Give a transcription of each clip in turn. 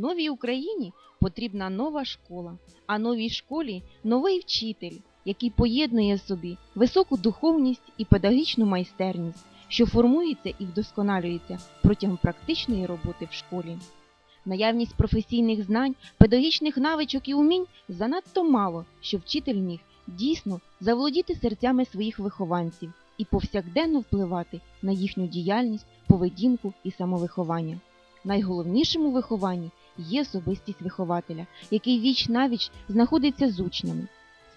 Новій Україні потрібна нова школа, а новій школі новий вчитель, який поєднує собі високу духовність і педагогічну майстерність, що формується і вдосконалюється протягом практичної роботи в школі. Наявність професійних знань, педагогічних навичок і умінь занадто мало, щоб вчитель міг дійсно заволодіти серцями своїх вихованців і повсякденно впливати на їхню діяльність, поведінку і самовиховання. Найголовнішим у вихованні є особистість вихователя, який віч навіч знаходиться з учнями.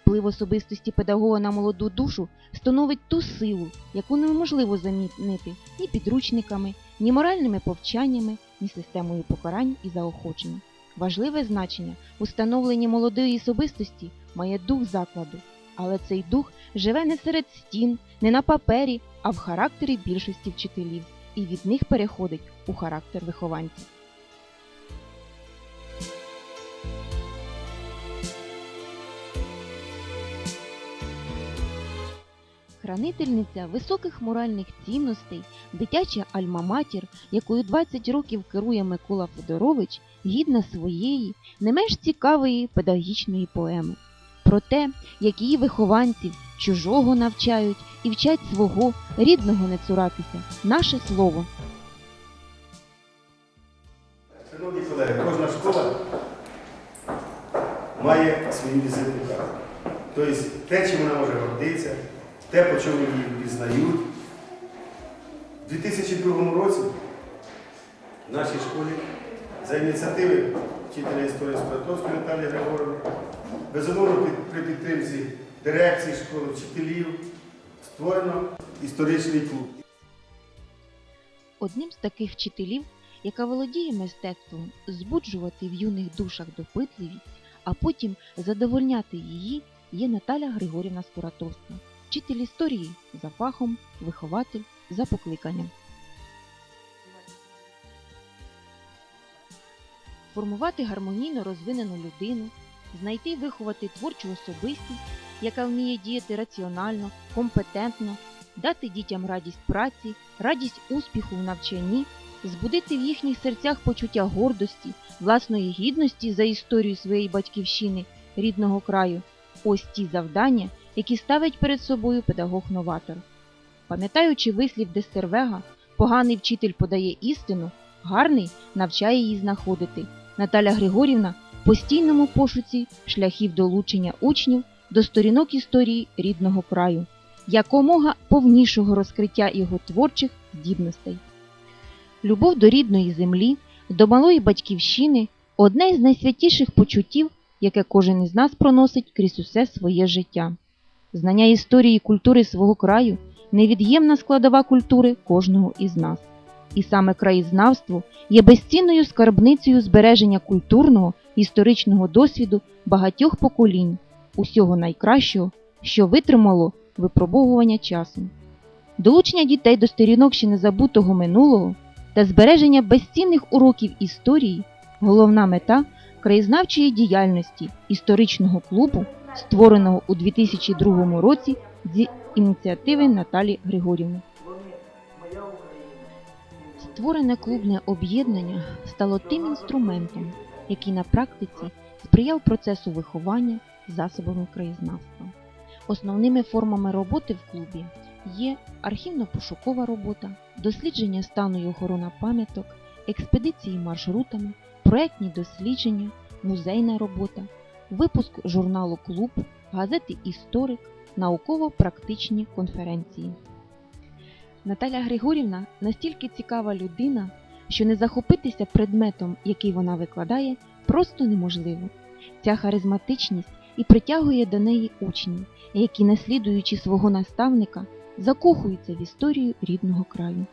Вплив особистості педагога на молоду душу становить ту силу, яку неможливо замінити ні підручниками, ні моральними повчаннями, ні системою покарань і заохочень. Важливе значення у становленні молодої особистості має дух закладу, але цей дух живе не серед стін, не на папері, а в характері більшості вчителів і від них переходить у характер вихованців. Хранительниця високих моральних цінностей, дитяча альма-матір, якою 20 років керує Микола Федорович, гідна своєї, не менш цікавої педагогічної поеми. Про те, як її вихованців чужого навчають і вчать свого, рідного не цуратися, наше слово. Шановні колеги, кожна школа має свою візитну картку. Тобто те, чим вона може гордитися, те, по чому її пізнають. У 2002 році в нашій школі за ініціативи вчителя історії Спартовської Наталії Григоровни, безумовно при підтримці дирекції школи, вчителів, створено історичний клуб. Одним з таких вчителів, яка володіє мистецтвом збуджувати в юних душах допитливість, а потім задовольняти її, є Наталя Григорівна Скуратовська, вчитель історії за фахом, вихователь за покликанням. Формувати гармонійно розвинену людину, знайти і виховати творчу особистість, яка вміє діяти раціонально, компетентно, дати дітям радість праці, радість успіху в навчанні, збудити в їхніх серцях почуття гордості, власної гідності за історію своєї батьківщини, рідного краю. Ось ті завдання, які ставить перед собою педагог-новатор. Пам'ятаючи вислів Дестервега, поганий вчитель подає істину, гарний навчає її знаходити. Наталя Григорівна в постійному пошуці шляхів долучення учнів до сторінок історії рідного краю якомога повнішого розкриття його творчих здібностей. Любов до рідної землі, до малої батьківщини одне із найсвятіших почуттів, яке кожен із нас проносить крізь усе своє життя. Знання історії і культури свого краю невід'ємна складова культури кожного із нас. І саме краєзнавство є безцінною скарбницею збереження культурного історичного досвіду багатьох поколінь, усього найкращого, що витримало випробовування часом. Долучення дітей до сторінок ще незабутого минулого та збереження безцінних уроків історії головна мета краєзнавчої діяльності історичного клубу, створеного у 2002 році з ініціативи Наталі Григорівни. Створене клубне об'єднання стало тим інструментом, який на практиці сприяв процесу виховання засобами краєзнавства. Основними формами роботи в клубі є архівно-пошукова робота, дослідження стану і охорона пам'яток, експедиції маршрутами, проектні дослідження, музейна робота, випуск журналу Клуб, газети Історик, науково-практичні конференції. Наталя Григорівна настільки цікава людина, що не захопитися предметом, який вона викладає, просто неможливо. Ця харизматичність і притягує до неї учнів, які, наслідуючи свого наставника, закохуються в історію рідного краю.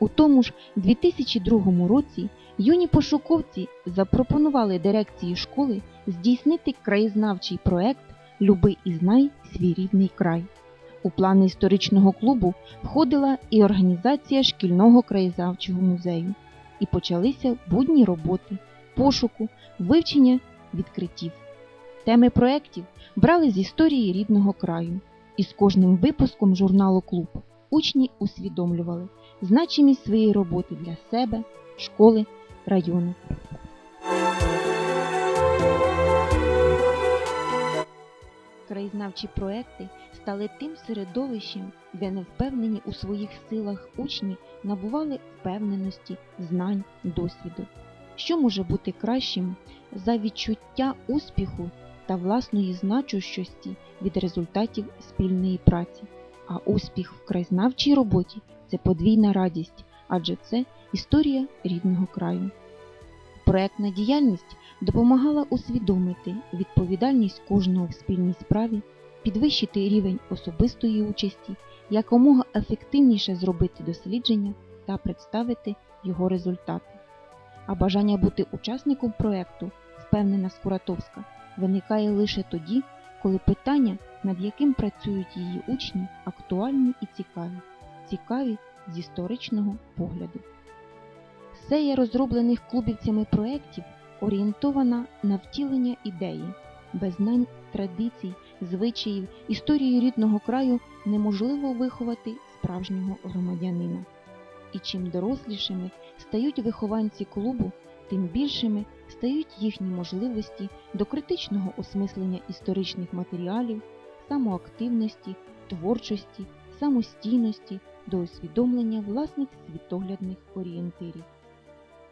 У тому ж 2002 році юні пошуковці запропонували дирекції школи здійснити краєзнавчий проект Люби і знай свій рідний край. У плани історичного клубу входила і організація шкільного краєзнавчого музею, і почалися будні роботи, пошуку, вивчення відкриттів. Теми проєктів брали з історії рідного краю, і з кожним випуском журналу Клуб учні усвідомлювали значимість своєї роботи для себе, школи, району. Краєзнавчі проекти стали тим середовищем, де невпевнені у своїх силах учні набували впевненості, знань, досвіду, що може бути кращим за відчуття успіху та власної значущості від результатів спільної праці. А успіх в краєзнавчій роботі це подвійна радість, адже це історія рідного краю. Проектна діяльність допомагала усвідомити відповідальність кожного в спільній справі, підвищити рівень особистої участі, якомога ефективніше зробити дослідження та представити його результати. А бажання бути учасником проекту, впевнена Скуратовська, виникає лише тоді, коли питання, над яким працюють її учні, актуальні і цікаві, цікаві з історичного погляду. Серія розроблених клубівцями проєктів орієнтована на втілення ідеї. Без знань традицій, звичаїв, історії рідного краю неможливо виховати справжнього громадянина. І чим дорослішими стають вихованці клубу, тим більшими стають їхні можливості до критичного осмислення історичних матеріалів, самоактивності, творчості, самостійності, до усвідомлення власних світоглядних орієнтирів.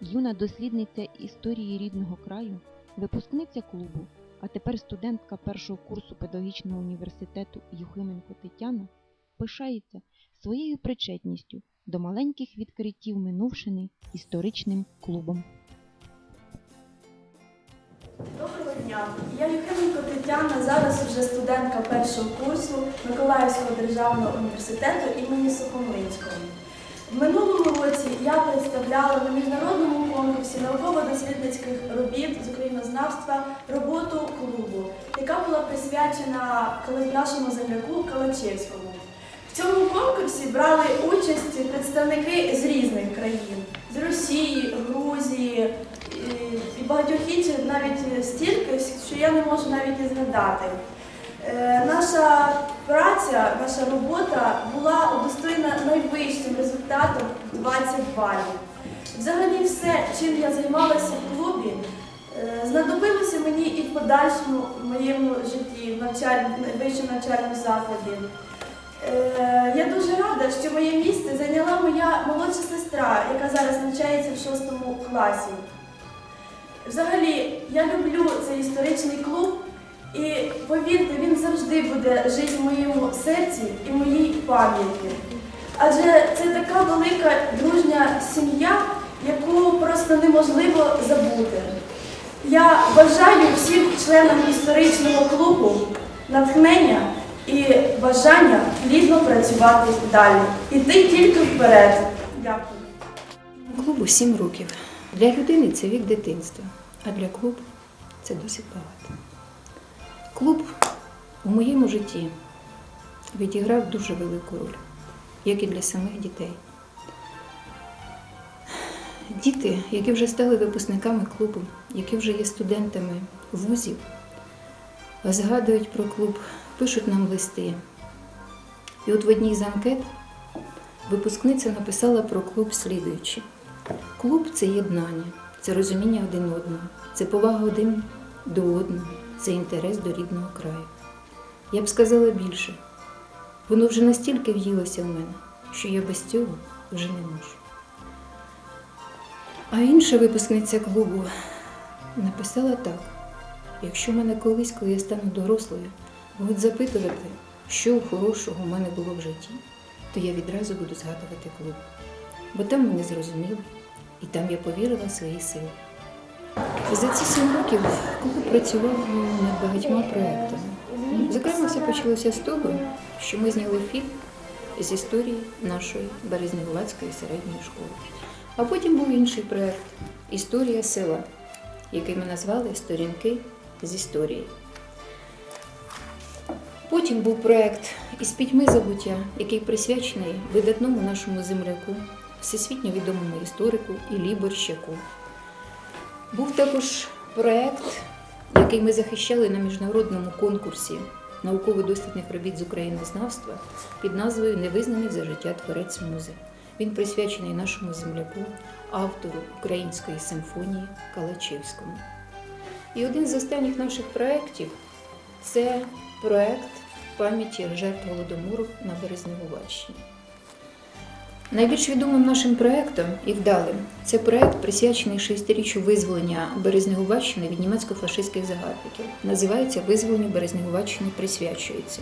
Юна дослідниця історії рідного краю, випускниця клубу, а тепер студентка першого курсу педагогічного університету Юхименко Тетяна пишається своєю причетністю до маленьких відкриттів минувшини історичним клубом. Доброго дня. Я Юхименко зараз вже студентка першого курсу Миколаївського державного університету імені Сухомлинського. В минулому році я представляла на міжнародному конкурсі науково-дослідницьких робіт з українознавства роботу клубу, яка була присвячена нашому земляку Калачевському. В цьому конкурсі брали участь представники з різних країн з Росії, Грузії багатьох інших навіть стільки, що я не можу навіть і згадати. Е, Наша праця, наша робота була удостоєна найвищим результатом 20 балів. Взагалі все, чим я займалася в клубі, е, знадобилося мені і в подальшому моєму житті, в навчальному, вищому навчальному закладі. Е, Я дуже рада, що моє місце зайняла моя молодша сестра, яка зараз навчається в шостому класі. Взагалі, я люблю цей історичний клуб, і повірте, він завжди буде жити в моєму серці і моїй пам'яті. Адже це така велика дружня сім'я, яку просто неможливо забути. Я бажаю всім членам історичного клубу натхнення і бажання плідно працювати далі. Іти тільки вперед. Дякую. Клубу 7 років. Для людини це вік дитинства, а для клубу це досить багато. Клуб у моєму житті відіграв дуже велику роль, як і для самих дітей. Діти, які вже стали випускниками клубу, які вже є студентами вузів, згадують про клуб, пишуть нам листи. І от в одній з анкет випускниця написала про клуб слідуючи. Клуб це єднання, це розуміння один одного, це повага один до одного, це інтерес до рідного краю. Я б сказала більше, воно вже настільки в'їлося в мене, що я без цього вже не можу. А інша випускниця клубу написала так: якщо мене колись, коли я стану дорослою, будуть запитувати, що хорошого в мене було в житті, то я відразу буду згадувати клуб. Бо там мене зрозуміли, і там я повірила в свої сили. За ці сім років клуб працював над багатьма проектами. Зокрема, все почалося з того, що ми зняли фільм з історії нашої Березнігувацької середньої школи. А потім був інший проект Історія села, який ми назвали Сторінки з історії. Потім був проект із пітьми забуття, який присвячений видатному нашому земляку, всесвітньо відомому історику Іллі Борщаку. Був також проект, який ми захищали на міжнародному конкурсі науково-дослідних робіт з українознавства під назвою Невизнаний за життя творець музи. Він присвячений нашому земляку, автору української симфонії Калачевському. І один з останніх наших проєктів це проект пам'яті жертв голодомору на Березневуваччині. Найбільш відомим нашим проектом і вдалим це проект, присвячений шестиріччю визволення Березнегуваччини від німецько-фашистських загарбників. Називається Визволення Березнегуваччини присвячується.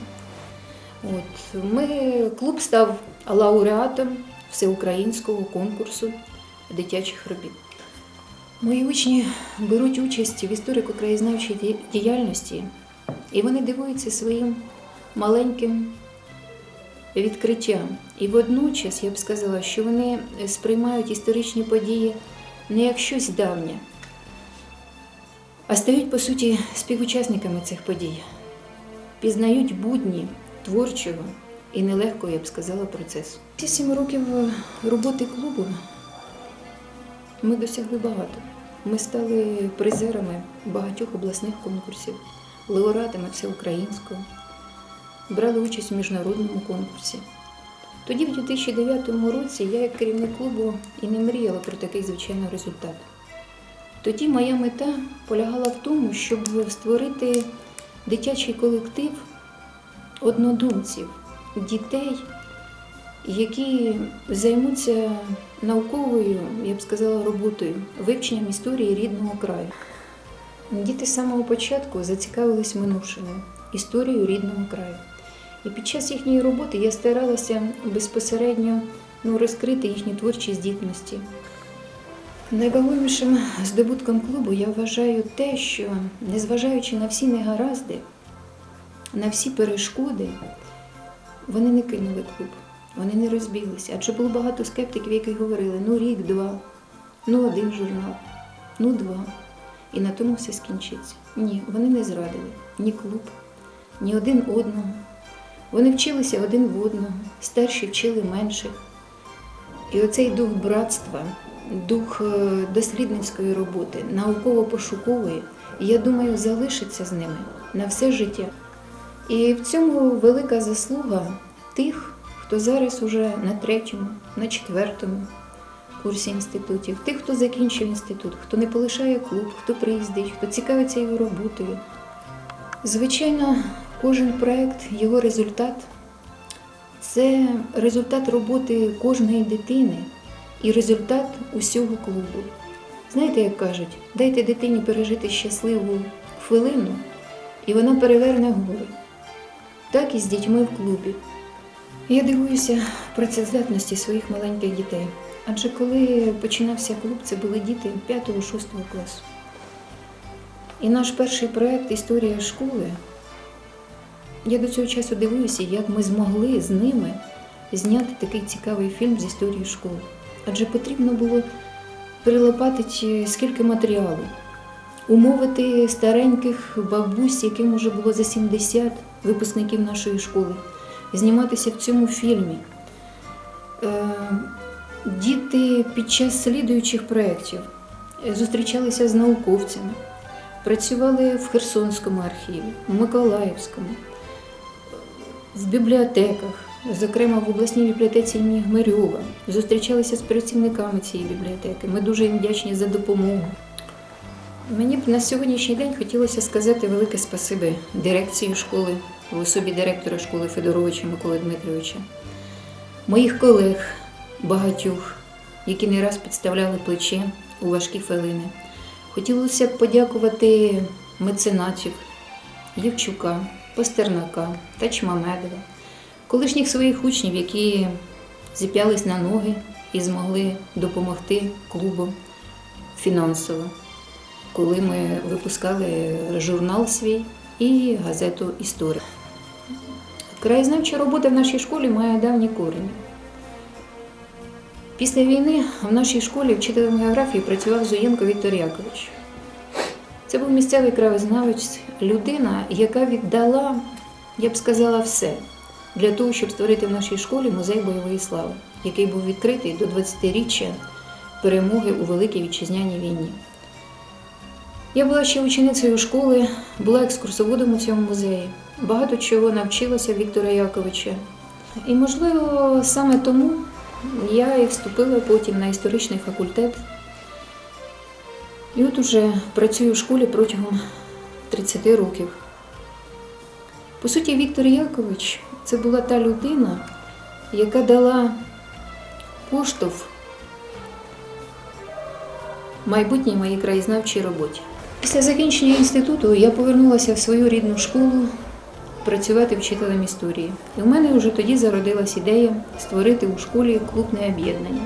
От, ми, клуб став лауреатом всеукраїнського конкурсу дитячих робіт. Мої учні беруть участь в історико-краєзнавчій діяльності, і вони дивуються своїм маленьким відкриттям. І водночас я б сказала, що вони сприймають історичні події не як щось давнє, а стають, по суті, співучасниками цих подій, пізнають будні творчого і нелегкого, я б сказала, процесу. Ці сім років роботи клубу ми досягли багато. Ми стали призерами багатьох обласних конкурсів, лауреатами всеукраїнського, брали участь у міжнародному конкурсі. Тоді, в 2009 році, я як керівник клубу і не мріяла про такий звичайний результат. Тоді моя мета полягала в тому, щоб створити дитячий колектив однодумців, дітей, які займуться науковою, я б сказала, роботою, вивченням історії рідного краю. Діти з самого початку зацікавились минувшиною, історією рідного краю. І під час їхньої роботи я старалася безпосередньо ну, розкрити їхні творчі здібності. Найвагомішим здобутком клубу я вважаю те, що, незважаючи на всі негаразди, на всі перешкоди, вони не кинули клуб, вони не розбіглися. Адже було багато скептиків, які говорили: ну рік, два, ну один журнал, ну два. І на тому все скінчиться. Ні, вони не зрадили ні клуб, ні один одного. Вони вчилися один в одного, старші вчили менших. І оцей дух братства, дух е, дослідницької роботи, науково-пошукової, я думаю, залишиться з ними на все життя. І в цьому велика заслуга тих, хто зараз уже на третьому, на четвертому курсі інститутів, тих, хто закінчив інститут, хто не полишає клуб, хто приїздить, хто цікавиться його роботою. Звичайно, кожен проект, його результат це результат роботи кожної дитини і результат усього клубу. Знаєте, як кажуть, дайте дитині пережити щасливу хвилину, і вона переверне гори. Так і з дітьми в клубі. Я дивуюся працездатності своїх маленьких дітей. Адже коли починався клуб, це були діти 5-6 класу. І наш перший проект Історія школи. Я до цього часу дивуюся, як ми змогли з ними зняти такий цікавий фільм з історії школи. Адже потрібно було перелопатити скільки матеріалу, умовити стареньких бабусь, яким уже було за 70 випускників нашої школи, зніматися в цьому фільмі. Е, Діти під час слідуючих проєктів е, зустрічалися з науковцями, працювали в Херсонському архіві, в Миколаївському, в бібліотеках, зокрема в обласній бібліотеці імені Гмирьова, зустрічалися з працівниками цієї бібліотеки. Ми дуже їм вдячні за допомогу. Мені б на сьогоднішній день хотілося сказати велике спасибі дирекції школи, в особі директора школи Федоровича Миколи Дмитровича, моїх колег, багатьох, які не раз підставляли плече у важкі хвилини. Хотілося б подякувати меценатів Євчука, Пастернака, Тачмамедова, колишніх своїх учнів, які зіп'ялись на ноги і змогли допомогти клубу фінансово, коли ми випускали журнал свій і газету Історія. Краєзнавча робота в нашій школі має давні корені. Після війни в нашій школі вчителем географії працював Зуєнко Віктор Якович. Це був місцевий краєзнавець, людина, яка віддала, я б сказала, все для того, щоб створити в нашій школі музей бойової слави, який був відкритий до 20-річчя перемоги у Великій Вітчизняній війні. Я була ще ученицею школи, була екскурсоводом у цьому музеї. Багато чого навчилася Віктора Яковича. І, можливо, саме тому я і вступила потім на історичний факультет. І от уже працюю в школі протягом 30 років. По суті, Віктор Якович це була та людина, яка дала поштовх майбутній моїй краєзнавчій роботі. Після закінчення інституту я повернулася в свою рідну школу працювати вчителем історії. І у мене вже тоді зародилась ідея створити у школі клубне об'єднання.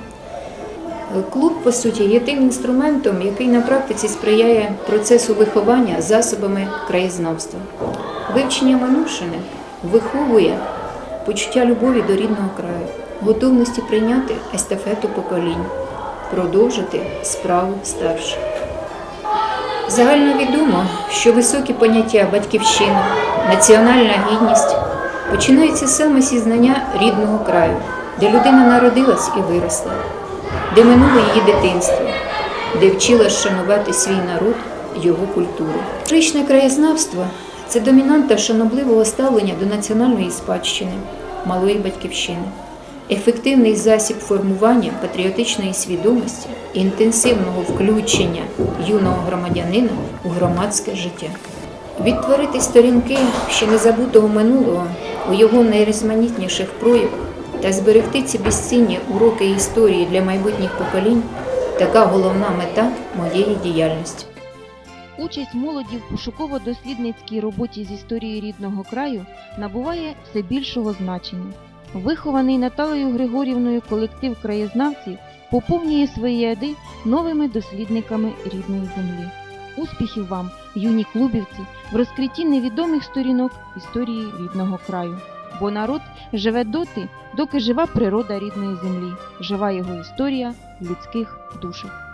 Клуб, по суті, є тим інструментом, який на практиці сприяє процесу виховання засобами краєзнавства. Вивчення минувшини виховує почуття любові до рідного краю, готовності прийняти естафету поколінь, продовжити справу старших. Загальновідомо, що високі поняття батьківщина, національна гідність починаються саме зі знання рідного краю, де людина народилась і виросла, де минуло її дитинство, де вчила шанувати свій народ, його культуру. Історичне краєзнавство це домінанта шанобливого ставлення до національної спадщини, малої батьківщини, ефективний засіб формування патріотичної свідомості і інтенсивного включення юного громадянина у громадське життя. Відтворити сторінки ще незабутого минулого у його найрізноманітніших проявах та зберегти ці безцінні уроки історії для майбутніх поколінь така головна мета моєї діяльності. Участь молоді в пошуково-дослідницькій роботі з історії рідного краю набуває все більшого значення. Вихований Наталею Григорівною колектив краєзнавців поповнює свої ряди новими дослідниками рідної землі. Успіхів вам, юні клубівці, в розкритті невідомих сторінок історії рідного краю. Бо народ живе доти, доки жива природа рідної землі, жива його історія людських душах.